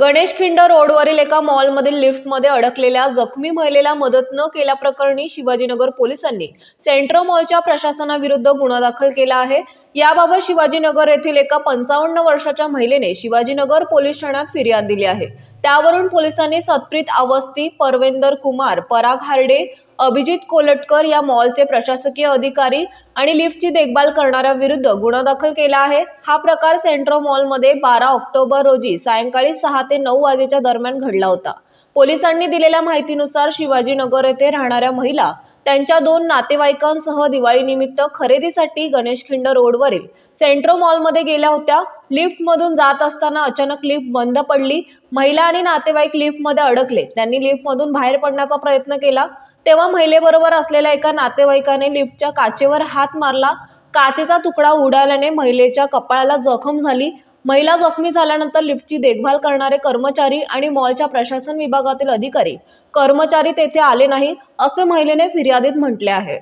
गणेशखिंड रोडवरील एका मॉलमधील लिफ्टमध्ये अडकलेल्या जखमी महिलेला मदत न केल्याप्रकरणी शिवाजीनगर पोलिसांनी सेंट्रो मॉलच्या प्रशासनाविरुद्ध गुन्हा दाखल केला आहे. याबाबत शिवाजीनगर येथील एका पंचावन्न वर्षाच्या महिलेने शिवाजीनगर पोलीस ठाण्यात फिर्याद दिली आहे. त्यावरून पोलिसांनी सत्प्रीत अवस्थी परवेंदर कुमार पराग हार्डे अभिजित कोलटकर या मॉलचे प्रशासकीय अधिकारी आणि लिफ्टची देखभाल करणाऱ्या विरुद्ध गुन्हा दाखल केला आहे. हा प्रकार सेंट्रो मॉलमध्ये बारा ऑक्टोबर रोजी सायंकाळी सहा ते नऊ वाजेच्या दरम्यान घडला होता. पोलिसांनी दिलेल्या माहितीनुसार शिवाजीनगर येथे राहणाऱ्या महिला त्यांच्या दोन नातेवाईकांसह दिवाळीनिमित्त खरेदीसाठी गणेशखिंड रोडवरील सेंट्रो मॉलमध्ये गेल्या होत्या. लिफ्टमधून जात असताना अचानक लिफ्ट बंद पडली. महिला आणि नातेवाईक लिफ्टमध्ये अडकले. त्यांनी लिफ्टमधून बाहेर पडण्याचा प्रयत्न केला. तेव्हा महिलेबरोबर असलेल्या एका नातेवाईकाने लिफ्टच्या काचेवर हात मारला. काचेचा तुकडा उडाल्याने महिलेच्या कपाळाला जखम झाली. महिला जखमी झाल्यानंतर लिफ्टची देखभाल करणारे कर्मचारी आणि मॉलच्या प्रशासन विभागातील अधिकारी कर्मचारी तेथे आले नाही असे महिलेने फिर्यादीत म्हटले आहे.